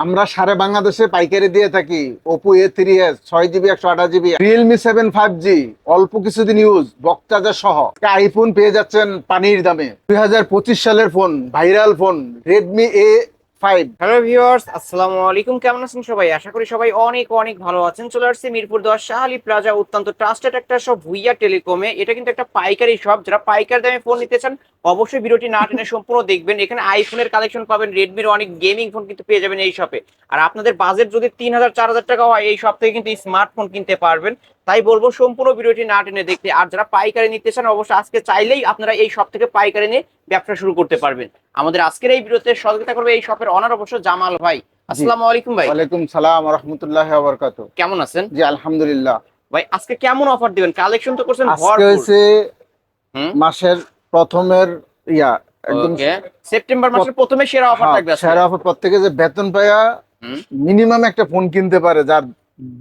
আমরা সারে বাংলাদেশে পাইকারি দিয়ে থাকি। ওপো এ থ্রি এস ছয় জিবি একশো আঠাশ GB Realme seven five G অল্প কিছুদিন ইউজ বক্তাজার সহ। আইফোন পেয়ে যাচ্ছেন পানির দামে। দুই হাজার পঁচিশ সালের phone viral phone Redmi A five hello viewers আসসালামু আলাইকুম কেমন আছেন সবাই? আশা করি সবাই অনেক অনেক ভালো আছেন। চলে আসছে মিরপুর দশ শাহালি প্লাজা অত্যন্ত ট্রাস্টেড একটা শপ ভুইয়া টেলিকমে এটা কিন্তু একটা পাইকারি শপ যারা পাইকারি দামে ফোন নিতে চান, অবশ্যই ভিডিওটি না টেনে সম্পূর্ণ দেখবেন। এখানে আইফোনের কালেকশন পাবেন। রেডমির অনেক গেমিং ফোন কিন্তু পেয়ে যাবেন এই শপে আর আপনাদের বাজেট যদি তিন হাজার, চার হাজার টাকা হয়, এই শপ থেকে কিন্তু স্মার্টফোন কিনতে পারবেন। তাই বলব, সম্পূর্ণ ভিডিওটি না টেনে দেখতে। আর যারা পাইকারি নিতে চান, অবশ্যই আজকে চাইলেই আপনারা এই শপ থেকে পাইকারি নিয়ে ব্যবসা শুরু করতে পারবেন। আমাদের আজকের এই ভিডিওতে সহযোগিতা করবে এই শপের অনার অবশ্য জামাল ভাই। আসসালামু আলাইকুম ভাই। ওয়ালাইকুম সালাম রহমতুল্লাহ বরকাত। কেমন আছেন? জি আলহামদুলিল্লাহ। ভাই আজকে কেমন অফার দিবেন? কালেকশন তো করছেন আজকে ভরপুর। মাসের প্রথমের ইয়া একদম সেপ্টেম্বর মাসের প্রথমে সেরা অফার থাকবে সেরা অফার প্রত্যেকে যে বেতন পায়া মিনিমাম একটা ফোন কিনতে পারে যার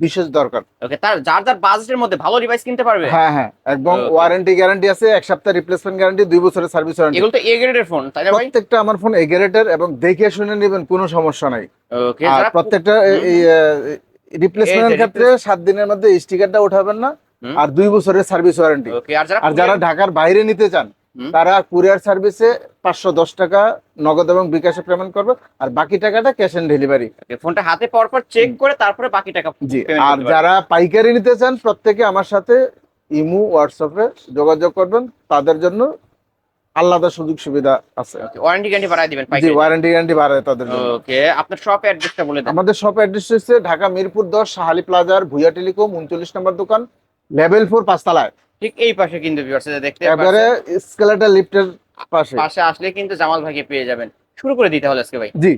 বিশেষ দরকার। ওকে তার যার যার বাজেটের মধ্যে ভালো ডিভাইস কিনতে পারবে? হ্যাঁ হ্যাঁ একদম ওয়ারেন্টি গ্যারান্টি আছে এক সপ্তাহ রিপ্লেসমেন্ট গ্যারান্টি দুই বছরের সার্ভিস ওয়ারেন্টি এগুলো তো এ গ্রেডের ফোন তাই না ভাই? প্রত্যেকটা আমার ফোন এগারেটের এবং দেখে শুনে নেবেন কোনো সমস্যা নাই। ওকে আর প্রত্যেকটা রিপ্লেসমেন্টের ক্ষেত্রে সাত দিনের মধ্যে স্টিকারটা উঠাবেন না আর দুই বছরের সার্ভিস ওয়ারেন্টি ওকে আর যারা ঢাকার বাইরে নিতে চান। তারা কুরিয়ার সার্ভিসে পাঁচশো দশ টাকা নগদ এবং বিকাশে পেমেন্ট করবে আর বাকি টাকাটা ক্যাশ অন ডেলিভারি ফোনটা হাতে পাওয়ার পর চেক করে তারপরে বাকি টাকা জি আর যারা পাইকারি নিতে চান প্রত্যেকে আমার সাথে ইমু হোয়াটসঅ্যাপে যোগাযোগ করবেন। তাদের জন্য আলাদা সুযোগ সুবিধা আছে। ওয়ারেন্টি গ্যারান্টি বাড়ায় দিবেন জি ওয়ারেন্টি গ্যারান্টি বাড়ায় তাদের জন্য। ওকে আপনার শপ অ্যাড্রেসটা বলে দেন। আমাদের শপ অ্যাড্রেস হচ্ছে ঢাকা মিরপুর দশ সাহালি প্লাজার ভুয়া টেলিকম উনচল্লিশ নম্বর দোকান লেভেল ফোর পাঁচতলায়। ঠিক এই পাশে কিন্তু ভিউয়ার্স দেখতে এবারে স্কেলেটার লিফটের পাশে। পাশে আসলে কিন্তু জামাল ভাইকে পেয়ে যাবেন। শুরু করে দিতে হলে আজকে ভাই। জি।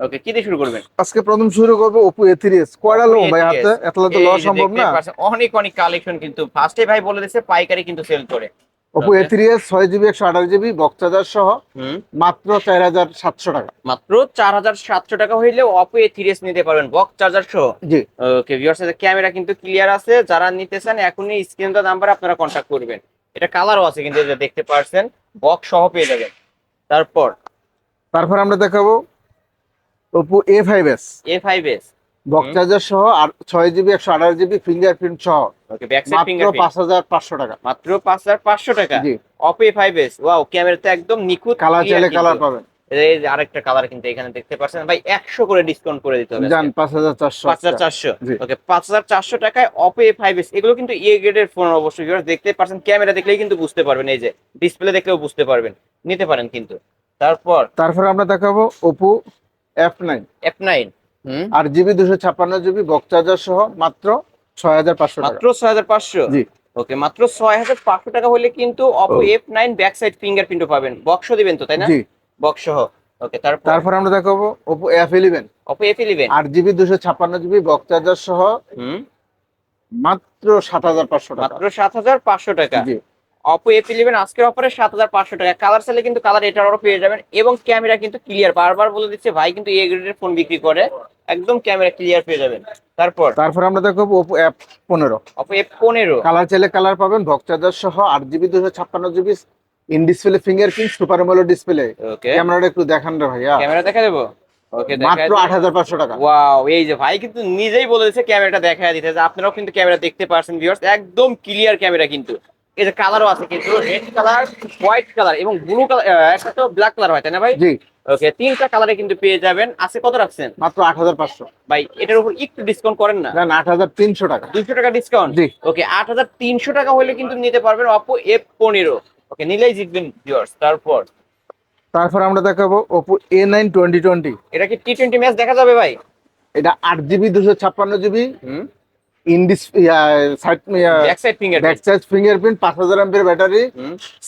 ওকে কি দিয়ে শুরু করবেন? আজকে প্রথম শুরু করব ওপো এ থ্রি এস কয়টা লো ভাই হাতে? এতলা তো লওয়া সম্ভব না। অনেক অনেক কালেকশন কিন্তু। ফার্স্টে ভাই বলে দিয়েছে পাইকারি কিন্তু সেল করে। ওপো এ থ্রি এস ছয় জিবি একশো আঠাশ জিবি বক্সাজার সহ হুম। মাত্র চার হাজার সাতশো টাকা। মাত্র চার হাজার সাতশো টাকা হইলে অপো এ থ্রি এস নিতে পারবেন বক্স চার্জার সহ। জি। ওকে ভিউয়ার্স ক্যামেরা কিন্তু ক্লিয়ার আছে। যারা নিতে চান এখনই স্ক্রিন নাম্বারে আপনারা কন্ট্যাক্ট করবেন। এটা কালারও আছে কিন্তু দেখতে পারছেন বক্স সহ পেয়ে যাবেন। তারপর? তারপর আমরা দেখাবো Oppo A five S A five S বক্সাজার সহ আর ছয় জিবি একশো আঠাশ জিবি ফিঙ্গারপ্রিন্ট সহ। মাত্র পাঁচ হাজার পাঁচশো টাকা। মাত্র পাঁচ হাজার পাঁচশো টাকা? জি। অপো ফাইভ এস ওয়াও ক্যামেরাতে একদম নিখুঁত। কালার চাইলে কালার পাবেন। এই যে আরেকটা কালার কিন্তু এখানে দেখতে পাচ্ছেন। ভাই একশো করে ডিসকাউন্ট করে দিতে হবে জান পাঁচ হাজার চারশো পাঁচ হাজার চারশো। ওকে পাঁচ হাজার চারশো টাকায় অপো ফাইভ এস এগুলো কিন্তু এ গ্রেডের ফোন অবশ্যই দেখতে পারছেন ক্যামেরা দেখলেই কিন্তু বুঝতে পারবেন। এই যে ডিসপ্লে দেখলেও বুঝতে পারবেন। নিতে পারেন কিন্তু। তারপর তারপর আমরা দেখাবো Oppo F nine F nine আর জিবি দুশো ছাপ্পান্ন জিবি বক্সাজার সহ মাত্র ছয় হাজার পাঁচশো মাত্র ছয় হাজার পাঁচশো? জি। ওকে মাত্র ছয় হাজার পাঁচশো টাকা হলে কিন্তু Oppo F nine back side ফিঙ্গারপ্রিন্টও পাবেন। বক্স দিবেন তো তাই না? জি। বক্স সহ ওকে তারপর? তারপর আমরা দেখাবো Oppo F eleven Oppo F eleven আট জিবি দুশো ছাপ্পান্ন জিবি বক্সাজার সহ হুম। মাত্র সাত হাজার পাঁচশো টাকা। মাত্র সাত হাজার পাঁচশো টাকা। জি। অপো এফ ইলেভেন আজকের অফারে সাত হাজার পাঁচশো টাকা। কালার চাইলে কিন্তু কালার এটার এটারও পেয়ে যাবেন এবং ক্যামেরা কিন্তু ক্লিয়ার বারবার বলে দিচ্ছে ভাই কিন্তু এ গ্রেডের ফোন বিক্রি করে। একদম ক্যামেরা ক্লিয়ার পেয়ে যাবেন। তারপর? তারপর আমরা দেখাবো ওপো এফ পনেরো। অপো এফ পনেরো। কালার চাইলে কালার পাবেন বক্সাজার সহ আট জিবি দুশো ছাপ্পান্ন GB in display fingerprint super AMOLED display okay ক্যামেরাটা একটু দেখান রে ভাইয়া। ক্যামেরা দেখা দেবো? ওকে মাত্র আট হাজার পাঁচশো টাকা। ওয়াও এই যে ভাই কিন্তু নিজেই বলে দিচ্ছে ক্যামেরাটা দেখা দিতে। আপনারাও কিন্তু ক্যামেরা দেখতে পারছেন ভিউয়ার্স একদম ক্লিয়ার ক্যামেরা কিন্তু। এই যে কালারও আছে কিন্তু রেড কালার হোয়াইট কালার এবং ব্লু কালার একটা তো ব্ল্যাক কালার হয় তাই না ভাই? জি। ওকে তিনটা কালারে কিন্তু পেয়ে যাবেন। আছে কত রাখছেন? মাত্র আট হাজার পাঁচশো। ভাই এটার উপর একটু ডিসকাউন্ট করেন না? দেন আট হাজার তিনশো টাকা। দুইশো টাকা ডিসকাউন্ট জি। ওকে আট হাজার তিনশো টাকা হলে কিন্তু নিতে পারবেন অপো এফ পনেরো। ওকে নিলেই জিতবেন ভিউয়ার্স তারপর? তারপর আমরা দেখাবো Oppo A nine twenty twenty এটা কি টি টোয়েন্টি ম্যাচ দেখা যাবে ভাই? এটা আট জিবি দুশো ছাপ্পান্ন জিবি হুম। Indies side back side finger back side fingerprint পাঁচ হাজার এমপির ব্যাটারি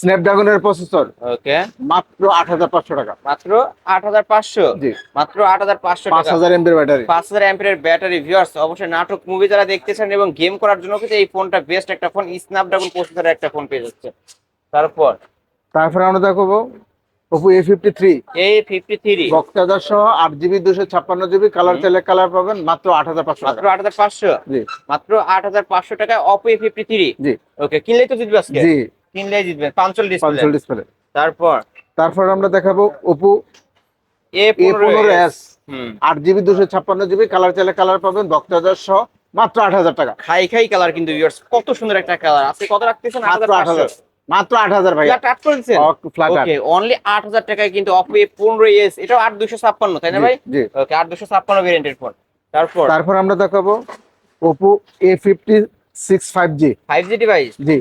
স্ন্যাপড্রাগনের প্রসেসর ওকে মাত্র আট হাজার পাঁচশো টাকা। মাত্র জি। মাত্র টাকা। ব্যাটারি ব্যাটারি ভিউয়ার্স অবশ্যই নাটক মুভি যারা দেখতেছেন এবং গেম করার জন্য কিন্তু এই ফোনটা বেস্ট একটা ফোন স্ন্যাপড্রাগন প্রসেসরের একটা ফোন পেয়ে যাচ্ছে। তারপর? তারপর আমরা দেখাবো Oppo A fifty three A fifty three বক্তাদার সহ আট জিবি দুশো ছাপ্পান্ন জিবি কালার চাইলে কালার পাবেন মাত্র আট হাজার পাঁচশো মাত্র আট হাজার পাঁচশো? জি। মাত্র আট হাজার পাঁচশো টাকায় Oppo A fifty three G. Okay কিনলেই তো জিতবে আজকে? জি। কিনলেই পাঁচচল্লিশ ডিসপ্লে তারপর? তারপর আমরা দেখাবো ওপো এ পনেরো এস আট জিবি দুশো ছাপ্পান্ন জিবি কালার চাইলে কালার পাবেন বক্তাজার সহ মাত্র আট হাজার টাকা। খাই খাই কালার কিন্তু কত সুন্দর একটা কালার আজকে কত রাখতেছেন? মাত্র আট হাজার। মাত্র আট হাজার ভাই টাট করে দিচ্ছেন ওকে অনলি আট। হাজার টাকায় কিন্তু অপো এ পনেরো এস দুশো ছাপ্পান্ন তাই না ভাই? ওকে আট দুশো ছাপ্পান্ন ভেরিয়েন্টের ফোন তারপর? তারপর আমরা দেখাবো Oppo A fifty six five G five G device G.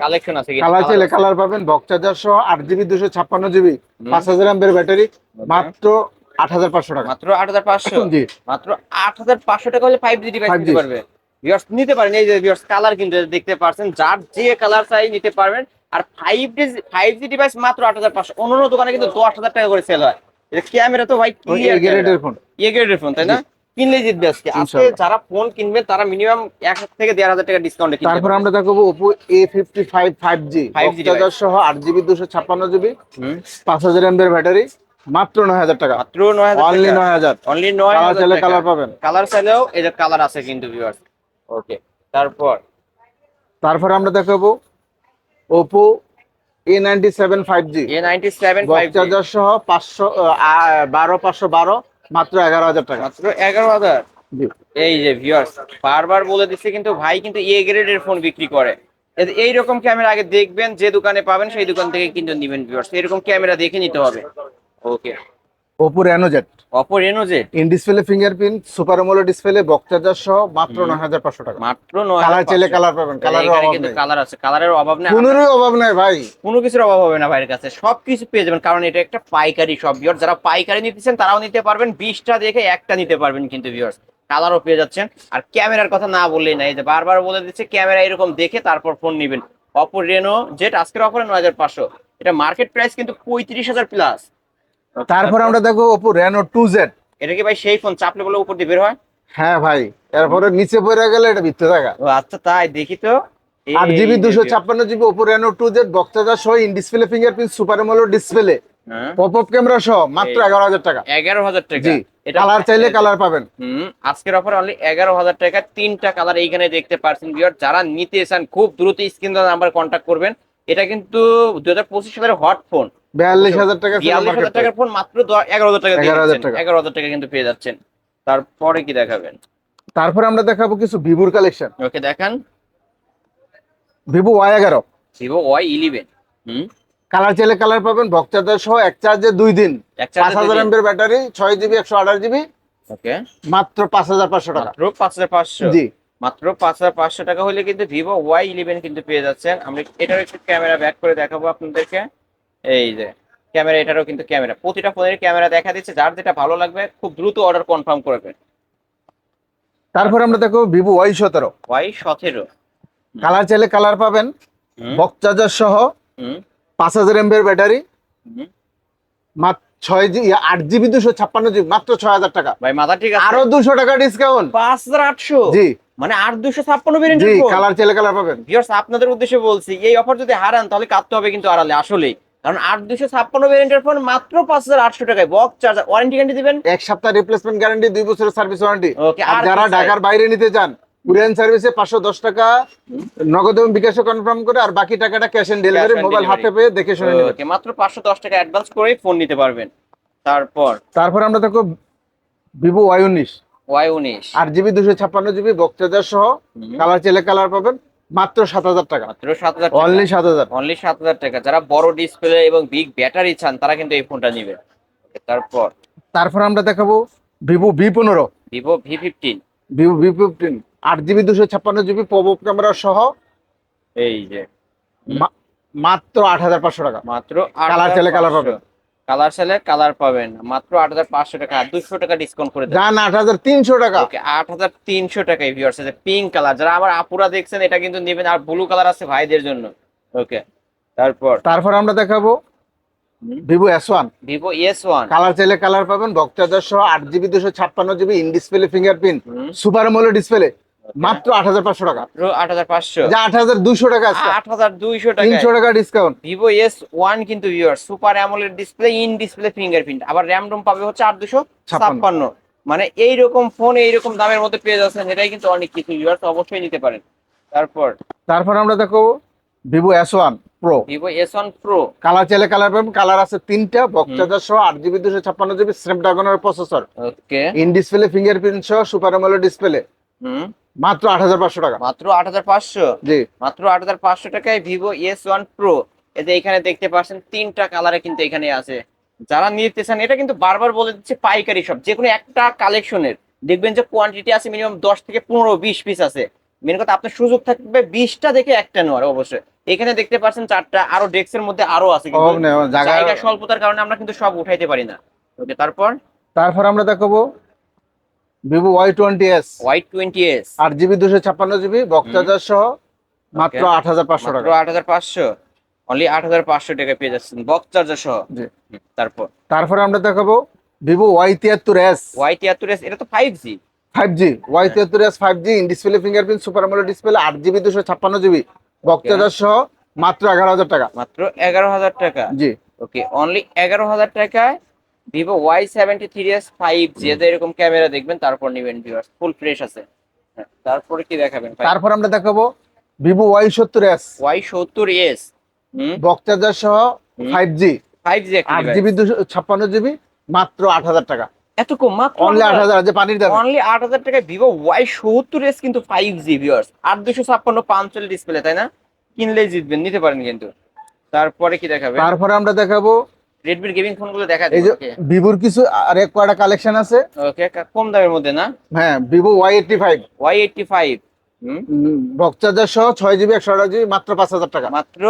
Collection আছে কালার চাইলে কালার পাবেন সহ জিবি দুশো ছাপ্পান্ন জিবি পাঁচ হাজার এমবের ব্যাটারি মাত্র আট হাজার পাঁচশো টাকা। মাত্র আট হাজার পাঁচশো? জি। মাত্র আট হাজার পাঁচশো টাকা হলে ফাইভ জি ডিভাইস 5G নিতে পারবে? ভিউয়ার্স নিতে পারেন। এই যে ভিউয়ার্স কালার কিন্তু দেখতে পারছেন। যার যে কালার চাই নিতে পারবেন। আর five G five G device মাত্র আট হাজার পাঁচশো। অন্য দোকানে কিন্তু দশ হাজার টাকা করে সেল হয়। এটা ক্যামেরা তো ভাই এ গ্রেডের ফোন। গ্রেডের ফোন তাই না? কিনলে জিতবে আজকে। আজকে যারা ফোন কিনবে তারা মিনিমাম এক থেকে দেড় হাজার টাকা ডিসকাউন্টে কিনবে তারপর আমরা দেখাবো Oppo A fifty five five G 5G বক্সাজার সহ আট জিবি দুশো ছাপ্পান্ন জিবি পাঁচ হাজার এমবের ব্যাটারি। মাত্র নয় হাজার টাকা। মাত্র নয় অনলি হাজার নয় হাজার। অনলি নয় কালার হাজার কালার পাবেন। কালার চাইলেও যে কালার আছে কিন্তু ভিউয়ার্স ওকে তারপর? তারপর আমরা দেখাবো Oppo A ninety seven five G A ninety seven five বক্সাজার সহ পাঁচশো বারো পাঁচশো বারো মাত্র এগারো হাজার টাকা। মাত্র এগারো হাজার? এই যে ভিউয়ার্স বারবার বলে দিচ্ছে কিন্তু ভাই কিন্তু এ গ্রেডের ফোন বিক্রি করে। এ- এইরকম ক্যামেরা আগে দেখবেন যে দোকানে পাবেন সেই দোকান থেকে কিন্তু নিবেন ভিউয়ার্স এরকম ক্যামেরা দেখে নিতে হবে। Okay. Oppo Reno Z Oppo Reno Z in display fingerprint super AMOLED display বক্সাজার সহ মাত্র হুম। নয় হাজার পাঁচশো টাকা। মাত্র নয় কালার চাইলে কালার পাবেন কালারের অভাব নেই। কালার আছে কালারের অভাব নেই। কোনোরই অভাব নেই ভাই। কোনো কিছুর অভাব হবে না ভাইয়ের কাছে। সবকিছু পেয়ে যাবেন কারণ এটা একটা পাইকারি শপ ভিউয়ার যারা পাইকারি নিতেছেন তারাও নিতে পারবেন। বিশটা দেখে একটা নিতে পারবেন কিন্তু ভিউয়ার্স কালারও পেয়ে যাচ্ছেন। আর ক্যামেরার কথা না বললেই না এই যে বারবার বলে দিচ্ছে ক্যামেরা এরকম দেখে তারপর ফোন নেবেন। অপো রেনো জেট আজকের অফারে নয় হাজার পাঁচশো। এটা মার্কেট প্রাইস কিন্তু পঁয়ত্রিশ হাজার প্লাস তারপর আমরা দেখো ওপো রেনো টু জেড এটা কি ভাই সেই ফোন চাপলে বলে উপর দিয়ে বের হয় হ্যাঁ ভাই এরপরে নিচে পড়ে গেলে এটা ভিতরে থাকা। ও আচ্ছা তাই দেখি তো। আট জিবি দুশো ছাপ্পান্ন GB Oppo Reno two Z বক্সাজার সহ in display fingerprint super AMOLED display pop up camera সহ মাত্র এগারো হাজার টাকা। এগারো হাজার টাকা। এটা কালার চাইলে কালার পাবেন। হুম আজকের অফার অনলি এগারো হাজার টাকা। তিনটা কালার এইখানে দেখতে পারছেন বিয়ার যারা নিতে চান খুব দ্রুত স্ক্রিন নাম্বার কন্ট্যাক্ট করবেন। এটা কিন্তু দু হাজার পঁচিশ সালের হট ফোন বিয়াল্লিশ হাজার টাকা বিয়াল্লিশ হাজার টাকার ফোন মাত্র এগারো হাজার টাকা 11,000 টাকা। এগারো হাজার টাকা কিন্তু পেয়ে যাচ্ছেন। তারপরে কি দেখাবেন? তারপর আমরা দেখাবো কিছু ভিভোর কালেকশন ওকে দেখান। ভিভো ওয়াই এগারো। Vivo Y eleven. হুম? কালার চাইলে কালার পাবেন বক্সাজার সহ এক চার্জে দুই দিন। পাঁচ হাজার এমবের ব্যাটারি ছয় জিবি একশো আঠাশ জিবি ওকে। মাত্র পাঁচ হাজার পাঁচশো টাকা। পাঁচ হাজার পাঁচশো। জি। মাত্র পাঁচ হাজার পাঁচশো টাকা হলে কিন্তু ভিভো ওয়াই ইলেভেন কিন্তু পেয়ে যাচ্ছেন। আমরা এটার একটু ক্যামেরা ব্যাক করে দেখাবো আপনাদেরকে। এই যে ক্যামেরা এটারও কিন্তু ক্যামেরা। প্রতিটা ফোনের ক্যামেরা দেখা দিচ্ছে যার যেটা ভালো লাগবে খুব দ্রুত অর্ডার কনফার্ম করবে তারপর আমরা দেখো ভিভো ওয়াই সতেরো। ওয়াই সতেরো। কালার চাইলে কালার পাবেন। বক্সাজার সহ। হুম। পাঁচ হাজার এমবের ব্যাটারি। মাত্র ছয় জি আট জিবি দুশো ছাপ্পান্ন জিবি মাত্র ছয় হাজার টাকা। ভাই মাথা ঠিক আছে? আরও দুশো টাকা ডিসকাউন্ট পাঁচ হাজার আটশো? জি। মানে আট দুশো ছাপ্পান্ন ফোন কালার চাইলে কালার পাবেন। ভিউয়ার্স আপনাদের উদ্দেশ্যে বলছি এই অফার যদি হারান তাহলে কাটতে হবে কিন্তু আড়ালে আসলেই। কারণ আট দুশো ছাপ্পান্ন ভেরিয়েন্টের ফোন মাত্র পাঁচ হাজার আটশো টাকায়। বক্স চার্জার ওয়ারেন্টি গ্যারান্টি দিবেন? এক সপ্তাহ রিপ্লেসমেন্ট গ্যারান্টি দুই বছরের সার্ভিস ওয়ারেন্টি আর যারা ঢাকার বাইরে নিতে চান কুরিয়ান সার্ভিসে পাঁচশো দশ টাকা নগদ এবং বিকাশে কনফার্ম করে আর বাকি টাকাটা ক্যাশ অন ডেলিভারি মোবাইল। হাতে পেয়ে দেখে শুনে নেবেন। মাত্র পাঁচশো দশ টাকা অ্যাডভান্স করে ফোন নিতে পারবেন। তারপর? তারপর আমরা দেখো ভিভো ওয়াই উনিশ। ওয়াই উনিশ। আট জিবি দুশো ছাপ্পান্ন জিবি বক্সাজার সহ কালার চাইলে কালার পাবেন। মাত্র সাত হাজার টাকা। মাত্র সাত হাজার অনলি সাত হাজার। অনলি সাত হাজার টাকা। যারা বড় ডিসপ্লে এবং বিগ ব্যাটারি চান তারা কিন্তু এই ফোনটা নিবে। তারপর? তারপর আমরা দেখাবো ভিভো ভি পনেরো Vivo V fifteen Vivo V fifteen আট জিবি দুশো ছাপ্পান্ন জিবি পপ ক্যামেরা সহ এই যে। মাত্র আট হাজার পাঁচশো টাকা। মাত্র Colour চাইলে colour পাবেন। কালার চাইলে কালার পাবেন। মাত্র আট হাজার পাঁচশো টাকা আর দুশো টাকা ডিসকাউন্ট করে দেন। আট হাজার তিনশো টাকা। ওকে আট হাজার তিনশো টাকায় ভিউয়ার্স আছে পিঙ্ক কালার যারা আমার আপুরা দেখছেন এটা কিন্তু নেবেন। আর ব্লু কালার আছে ভাইদের জন্য। ওকে তারপর? তারপর আমরা দেখাবো Vivo S one Vivo S one colour চাইলে কালার পাবেন বক্সাজার সহ আট জিবি দুশো ছাপ্পান্ন GB in display fingerprint super AMOLED display মাত্র আট হাজার পাঁচশো টাকা। আট হাজার পাঁচশো। যা আট হাজার দুশো টাকা আজকে আট হাজার দুইশো টাকা তিনশো টাকা ডিসকাউন্ট ভিভো এস ওয়ান কিন্তু viewer super AMOLED display in display fingerprint আবার র্যাম রোম পাবে হচ্ছে আট দুশো ছাপ্পান্ন। মানে এইরকম ফোন এইরকম দামের মধ্যে পেয়ে যাচ্ছেন এটাই কিন্তু অনেক কিছু ভিউয়ার্স অবশ্যই নিতে পারেন। তারপর? তারপর আমরা দেখো Vivo S one Pro Vivo S one Pro colour চাইলে কালার পাবেন কালার আছে তিনটা বক্তাদার সহ আট জিবি দুশো ছাপ্পান্ন GB স্ন্যাপড্রাগনের processor okay in display fingerprint সহ সুপার আমোলেড ডিসপ্লে মাত্র আট হাজার পাঁচশো টাকা। মাত্র আট হাজার পাঁচশো? জি। মাত্র আট হাজার পাঁচশো টাকায় ভিভো এস ওয়ান প্রো এতে এখানে দেখতে পাচ্ছেন তিনটা কালারে কিন্তু এখানে আছে। যারা নিতে চান এটা কিন্তু বারবার বলে দিচ্ছে পাইকারি সব যে কোনো একটা কালেকশনের দেখবেন যে কোয়ান্টিটি আছে মিনিমাম দশ থেকে পনেরো বিশ পিস আছে। মেন কথা আপনার সুযোগ থাকবে বিশটা দেখে একটা নেওয়ার অবশ্যই। এখানে দেখতে পাচ্ছেন চারটা আরও ডেস্কের মধ্যে আরও আছে জায়গা স্বল্পতার কারণে আমরা কিন্তু সব উঠাইতে পারি না। ওকে তারপর? তারপর আমরা দেখাবো Vivo Y twenty S white twenty S আট জিবি দুশো ছাপ্পান্ন জিবি বক্তাদার সহ মাত্র আট হাজার পাঁচশো টাকা। আট হাজার পাঁচশো। অনলি আট হাজার পাঁচশো টাকা পেয়ে যাচ্ছেন। বক্স চার্জার সহ। তারপর? তারপরে আমরা দেখাবো ভিভো ওয়াই তিয়াত্তর এস ওয়াই তিয়াত্তর এস এটা তো five G five G Y তিয়াত্তর S five G display fingerprint super AMOLED display আট জিবি দুশো ছাপ্পান্ন জিবি। বক্তাদার সহ মাত্র এগারো হাজার টাকা। মাত্র এগারো হাজার টাকা। জি। ওকে অনলি এগারো হাজার টাকায় Vivo Y seventy three S five G এতে এরকম ক্যামেরা দেখবেন তারপর নেবেন ভিউয়ার্স ফুল ফ্রেশ আছে। হ্যাঁ, তারপরে কি দেখাবেন তারপর আমরা দেখাবো ভিভো ওয়াই সত্তর এস ওয়াই সত্তর এস হুম। বক্তাদার সহ ফাইভ জি ফাইভ জি আট জিবি দুশো ছাপ্পান্ন জিবি মাত্র আট হাজার টাকা। এত কম মাত্র অনলি আট হাজার? যে পানির দাম অনলি আট হাজার টাকায় ভিভো ওয়াই সত্তর এস কিন্তু ফাইভ জি ভিউয়ার্স আট দুশো ছাপ্পান্ন পাঁচচল ডিসপ্লে তাই না? কিনলেই জিতবেন নিতে পারেন কিন্তু। তারপরে কি দেখাবে তারপরে আমরা দেখাবো রেডমির গেমিং ফোনগুলো দেখা এই যে ভিভোর কিছু আর এক কয়টা কালেকশন আছে? ওকে কম দামের মধ্যে না? হ্যাঁ Vivo Y eighty five Y eighty five হুম বক্সাজার সহ ছয় জিবি একশো আঠাশ জিবি মাত্র পাঁচ হাজার টাকা। মাত্র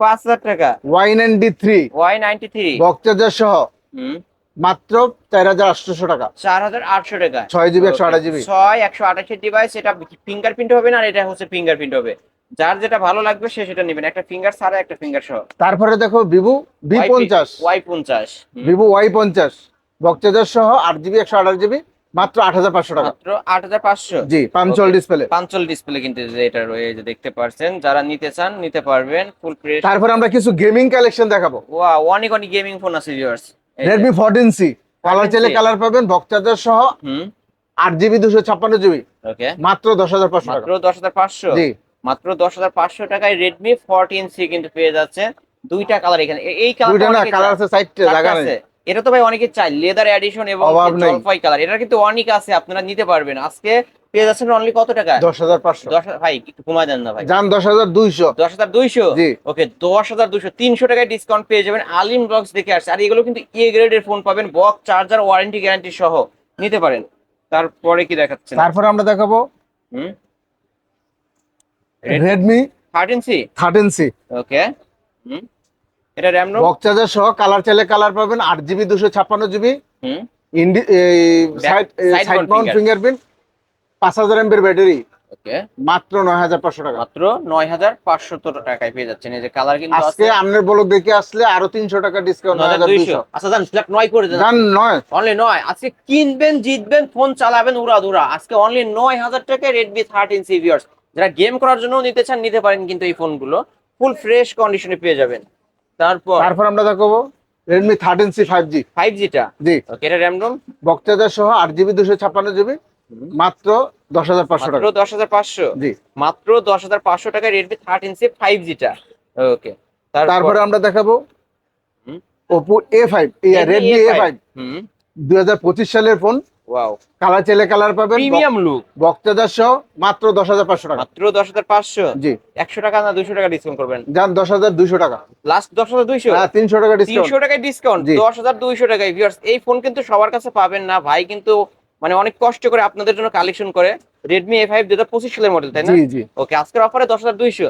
পাঁচ হাজার টাকা। Y ninety three Y ninety three বক্সাজার সহ হুম। মাত্র চার হাজার আটশোশো টাকা। চার হাজার আটশো টাকা। ছয় জিবি একশো আঠাশ জিবি ছয় একশো আঠাশের ডিভাইস এটা ফিঙ্গারপ্রিন্ট হবে না? আর এটা হচ্ছে ফিঙ্গারপ্রিন্ট হবে। যার যেটা ভালো লাগবে সে সেটা নেবেন। একটা ফিঙ্গার ছাড়া একটা ফিঙ্গার সহ। তারপরে দেখো ভিভো ভি পঞ্চাশ। ওয়াই পঞ্চাশ। ভিভো ওয়াই পঞ্চাশ। বক্সাজার সহ আট জিবি একশো আঠাশ জিবি মাত্র আট হাজার পাঁচশো টাকা। মাত্র আট হাজার পাঁচশো? জি পাঞ্চল ডিসপ্লে পাঞ্চল ডিসপ্লে কিন্তু এটা রয়েছে দেখতে পারছেন যারা নিতে চান নিতে পারবেন। ফুল ফ্রেশ তারপরে আমরা কিছু গেমিং কালেকশন দেখাবো। ওয়া অনেক অনেক গেমিং ফোন আছে viewers Redmi fourteen C colour 14C চাইলে কালার পাবেন বক্সাজার সহ আট জিবি দুশো ছাপ্পান্ন জিবি ওকে মাত্র দশ হাজার পাঁচশো টাকা। মাত্র দশ হাজার পাঁচশো? জি। মাত্র দশ হাজার পাঁচশো টাকায় রেডমি ফোরটিন সি কিন্তু পেয়ে যাচ্ছে। দুইটা কালার এখানে। এই কালার আছে এটা তো ভাই অনেকে চাই লেদার এডিশন এবং জলপাই কালার এটা কিন্তু অনেক আছে আপনারা নিতে পারবেন। আজকে পেয়ে যাচ্ছেন অনলি কত টাকা? দশ হাজার পাঁচশো। দশ ভাই একটু কমায় দেন না ভাই। যান দশ হাজার দুইশো। দশ হাজার দুইশো? ওকে দশ হাজার দুইশো। তিনশো টাকায় ডিসকাউন্ট পেয়ে যাবেন আলিম ব্লগস দেখে আসছে। আর এগুলো কিন্তু এ গ্রেডের ফোন পাবেন বক্স চার্জার ওয়ারেন্টি গ্যারান্টি সহ। নিতে পারেন। তারপরে কি দেখাচ্ছেন? তারপরে আমরা দেখাবো। হুম? Redmi thirteen C thirteen C okay এটা র্যাম রোম বক্সাজার সহ কালার চাইলে কালার পাবেন আট জিবি দুশো ছাপ্পান্ন জিবি হুম ইন্ডি সাইড মাউন্ট ফিঙ্গারপ্রিন্ট পাঁচ হাজার এমবির ব্যাটারি মাত্র নয় হাজার পাঁচশো টাকা। মাত্র নয় হাজার পাঁচশো টাকায় পেয়ে যাচ্ছেন। এই যে কালার কিন্তু আজকে আছে আপনার বলক দেখে আসলে আরও তিনশো টাকা ডিসকাউন্ট নয় হাজার 9200 দুইশো। আচ্ছা জান ফ্ল্যাট নয় করে দেন। নয়। অনলি নয়। আজকে কিনবেন জিতবেন ফোন চালাবেন উড়াধুরা আজকে অনলি নয় হাজার টাকায় রেডমি থার্টিন সিভিয়ার্স যারা গেম করার জন্য নিতে চান নিতে পারেন কিন্তু এই ফোনগুলো ফুল ফ্রেশ কন্ডিশনে পেয়ে যাবেন। তারপর তারপর আমরা দেখাবো Redmi thirteen C five G five জিটা জি। ওকে এটা র্যাম রোম বক্সাজার সহ আট জিবি দুশো ছাপ্পান্ন জিবি মাত্র দশ হাজার পাঁচশো মাত্র টাকা। দশ হাজার পাঁচশো? জি। মাত্র দশ হাজার পাঁচশো টাকায় রেডমি থার্টিন সি ফাইভ জিটা ওকে তারপরে আমরা দেখাবো। Oppo A five Redmi A five হুম। দুই হাজার পঁচিশ সালের ফোন ওয়াও কালার চাইলে কালার পাবেন প্রিমিয়াম লুক বক্তাজার সহ মাত্র দশ হাজার পাঁচশো টাকা। মাত্র দশ হাজার পাঁচশো? জি। একশো টাকা না দুশো টাকা ডিসকাউন্ট করবেন? যান দশ হাজার দুইশো টাকা। লাস্ট দশ হাজার দুইশো? হ্যাঁ তিনশো টাকা ডিসকাউন্ট তিনশো টাকায় ডিসকাউন্ট দশ হাজার দুইশো টাকায় ভিউয়ার্স এই ফোন কিন্তু সবার কাছে পাবেন না। ভাই কিন্তু মানে অনেক কষ্ট করে আপনাদের জন্য কালেকশন করে। রেডমি এ ফাইভ দু হাজার পঁচিশ সালের মডেল তাই না? জি জি। ওকে আজকের অফারে দশ হাজার দুইশো।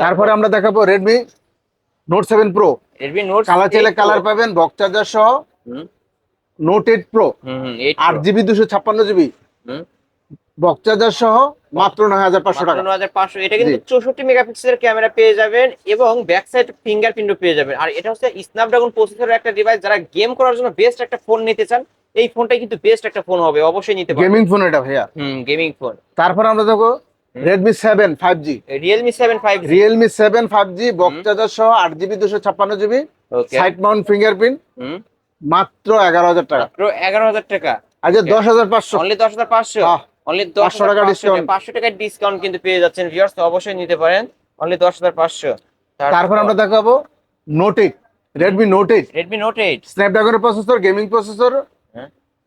তারপরে? আমরা দেখাবো Redmi note seven pro Redmi note colour চাইলে কালার পাবেন বক্সাজার সহ। নোট এইট প্রো আট জিবি দুশো ছাপ্পান্ন জিবি। বক্সাজার সহ মাত্র নয় হাজার পাঁচশো টাকা। নয় হাজার পাঁচশো। এটা কিন্তু। চৌষট্টি মেগাপিক্সেলের ক্যামেরা পেয়ে যাবেন এবং ব্যাক সাইড ফিঙ্গারপ্রিন্টও পেয়ে যাবেন। আর এটা হচ্ছে স্ন্যাপড্রাগন প্রসেসরের একটা ডিভাইস যারা গেম করার জন্য বেস্ট একটা ফোন নিতে চান এই ফোনটাই কিন্তু বেস্ট একটা ফোন হবে অবশ্যই নিতে পারবেন। গেমিং ফোন এটা ভাইয়া। হুম গেমিং ফোন তারপর আমরা দেখো Redmi seven five G Realme seven five Realme seven five G বক্সাজার সহ আট জিবি দুশো ছাপ্পান্ন জিবি। সাইড মাউন্ট ফিঙ্গারপ্রিন্ট হুম। মাত্র এগারো হাজার টাকা। মাত্র এগারো হাজার টাকা। আচ্ছা দশ হাজার পাঁচশো। অনলি দশ হাজার পাঁচশো? অনলি দশ টাকা discount। পাঁচশো টাকার ডিসকাউন্ট কিন্তু পেয়ে যাচ্ছেন ভিউয়ার্স তো অবশ্যই নিতে পারেন। অনলি দশ হাজার পাঁচশো। তারপর আমরা দেখাবো note eight Redmi note eight Redmi note eight স্ন্যাপড্রাগনের processor gaming processor.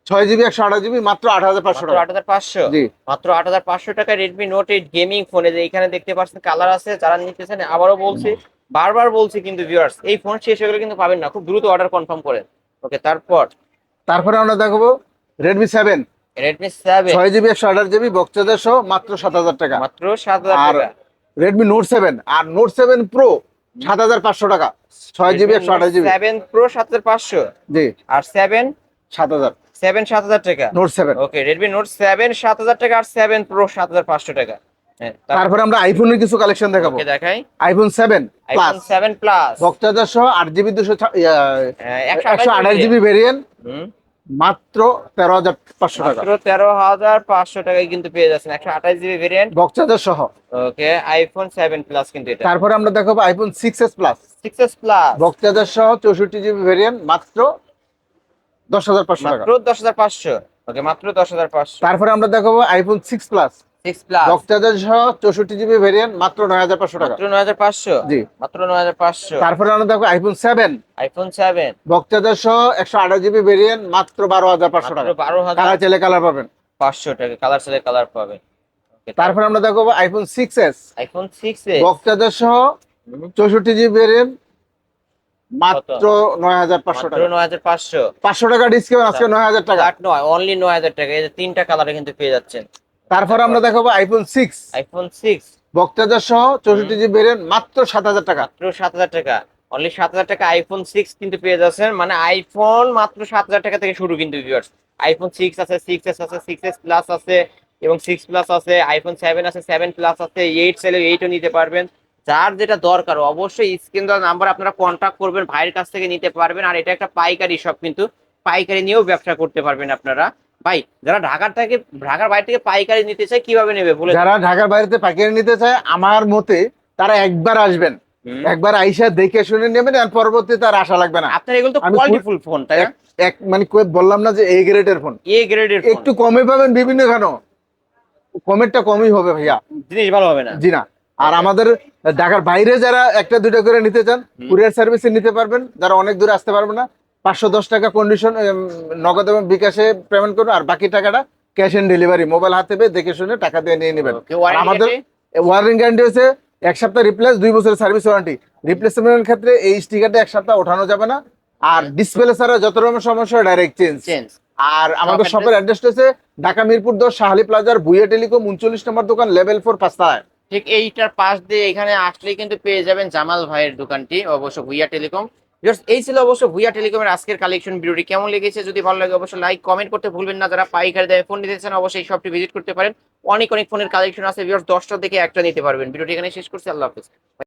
ছয় জিবি একশো আঠাশ জিবি মাত্র আট হাজার পাঁচশো টাকা। আট হাজার পাঁচশো? মাত্র আট হাজার পাঁচশো টাকা রেডমি নোট এইট গেমিং ফোনে যে এখানে দেখতে পাচ্ছেন কালার আছে যারা নিতেছেন আবারও বলছি বারবার বলছি কিন্তু ভিউয়ার্স এই ফোন শেষ হয়ে গেলে কিন্তু পাবেন না খুব দ্রুত অর্ডার কনফার্ম করেন। ওকে তারপর? তারপরে আমরা দেখাবো রেডমি সেভেন রেডমি সেভেন ছয় জিবি একশো আঠাশ জিবি বক্সাদের সহ মাত্র সাত হাজার টাকা। মাত্র সাত হাজার আর রেডমি নোট সেভেন আর নোট সেভেন প্রো সাত হাজার পাঁচশো টাকা। ছয় জিবি একশো আঠাশ জিবি সেভেন প্রো সাত হাজার পাঁচশো। জি। আর সেভেন সাত হাজার। সেভেন সাত হাজার টাকা। Note seven okay Redmi note seven সাত হাজার টাকা আর সেভেন প্রো সাত হাজার পাঁচশো টাকা। তারপর তারপরে আমরা আইফোনের কিছু কালেকশন দেখাবো। দেখাই। IPhone seven iPhone seven plus বক্তাদার সহ আট জিবি দুশো একশো একশো আঠাশ জিবি ভেরিয়েন্ট মাত্র তেরো হাজার পাঁচশো টাকা। তেরো হাজার পাঁচশো টাকায় কিন্তু পেয়ে যাচ্ছেন একশো আঠাশ জিবি ভেরিয়েন্ট বক্সাদার সহ ওকে আইফোন সেভেন প্লাস কিন্তু এটা। তারপরে আমরা দেখাবো iPhone six S plus six S plus বক্তাদার সহ চৌষট্টি জিবি ভেরিয়েন্ট মাত্র দশ হাজার পাঁচশো টাকা। দশ হাজার পাঁচশো। ওকে মাত্র দশ হাজার পাঁচশো। তারপরে আমরা দেখাবো iPhone six plus GB variant মাত্র নয় হাজার পাঁচশো টাকা। নয় হাজার পাঁচশো? জি। মাত্র নয় হাজার পাঁচশো। তারপরে আমরা দেখো আইফোন সেভেন আইফোন সেভেন বক্তাদার সহ একশো আঠাশ জিবি ভেরিয়েন্ট মাত্র বারো হাজার পাঁচশো টাকা। বারো হাজার। কালার চাইলে কালার পাবেন। পাঁচশো টাকা কালার কালার পাবে তারপরে আমরা দেখো iPhone six S iPhone six বক্তাদার সহ চৌষট্টি জিবি ভেরিয়েন্ট মাত্র নয় হাজার পাঁচশো টাকা। নয় হাজার পাঁচশো। পাঁচশো টাকা ডিসকাউন্ট আজকে নয় হাজার টাকা। আট নয় অনলি নয় হাজার টাকা। এই যে তিনটা কালারে কিন্তু পেয়ে যাচ্ছেন। তারপরে আমরা দেখাবো আইফোন সিক্স আইফোন সিক্স বক্তাদার সহ চৌষট্টি জিবি ভেরিয়েন্ট মাত্র সাত হাজার টাকা। মাত্র সাত হাজার টাকা। অনলি সাত হাজার টাকা আইফোন সিক্স কিন্তু পেয়ে যাচ্ছেন। মানে আইফোন মাত্র সাত হাজার টাকা থেকে শুরু কিন্তু ভিউয়ার্স আইফোন সিক্স আছে সিক্স এস আছে সিক্স এস প্লাস আছে এবং সিক্স প্লাস আছে আইফোন সেভেন আছে সেভেন প্লাস আছে এইট চাইলে এইটও নিতে পারবেন। যার যেটা দরকার অবশ্যই স্ক্রিন দেওয়া নাম্বার আপনারা কন্ট্যাক্ট করবেন ভাইয়ের কাছ থেকে নিতে পারবেন। আর এটা একটা পাইকারি শপ কিন্তু। পাইকারি নিয়েও ব্যবসা করতে পারবেন আপনারা। ভাই যারা ঢাকার থেকে ঢাকার বাইরে থেকে পাইকারি নিতে চায় কীভাবে নেবে? বলে যারা ঢাকার বাইরেতে পাইকারি নিতে চায় আমার মতে তারা একবার আসবেন। একবার আইসা দেখে শুনে নেবেন আর পরবর্তীতে তার আশা লাগবে না। আপনার এগুলো তো কোয়ালিটিফুল ফোন তাই এক- মানে বললাম না যে এই গ্রেডের ফোন এ গ্রেডের একটু কমে পাবেন বিভিন্ন কেন কমেরটা কমই হবে ভাইয়া। জিনিস ভালো হবে না। জি না। আর আমাদের ঢাকার বাইরে যারা একটা দুইটা করে নিতে চান কুরিয়ার সার্ভিসে নিতে পারবেন। যারা অনেক দূরে আসতে পারবে না পাঁচশো দশ টাকা কন্ডিশন নগদ এবং বিকাশে পেমেন্ট করুন আর বাকি টাকাটা ক্যাশ অন ডেলিভারি মোবাইল হাতে পেয়ে দেখে শুনে টাকা দিয়ে নিয়ে নেবেন। আমাদের? ওয়ারেন্টি গ্যারান্টি হচ্ছে এক সপ্তাহ রিপ্লেস দুই বছরের সার্ভিস ওয়ারেন্টি রিপ্লেসমেন্টের ক্ষেত্রে এই স্টিকারটা এক সপ্তাহ ওঠানো যাবে না। আর ডিসপ্লে ছাড়া যত রকম সমস্যা ডাইরেক্ট চেঞ্জ আর আমাদের শপের অ্যাড্রেসটা হচ্ছে ঢাকা মিরপুর দশ শাহালি প্লাজার বুয়া টেলিকম উনচল্লিশ নম্বর দোকান লেভেল ফোর পাঁচতলায় ঠিক এইটার পাশ দিয়ে এখানে আসলেই কিন্তু পেয়ে যাবেন জামাল ভাইয়ের দোকানটি অবশ্য ভুইয়া টেলিকম। Just এই ছিল অবশ্য ভুইয়া টেলিকমের আজকের কালেকশন ভিডিওটি কেমন লেগেছে? যদি ভালো লাগে, অবশ্যই লাইক কমেন্ট করতে ভুলবেন না। যারা পাইকারি দেয় ফোন নিতে চান, অবশ্যই শপটি ভিজিট করতে পারেন। অনেক অনেক ফোনের কালেকশন আছে। ভিউয়ার্স দশটা থেকে একটা নিতে পারবেন। ভিডিওটি এখানে শেষ করছি। আল্লাহ হাফেজ।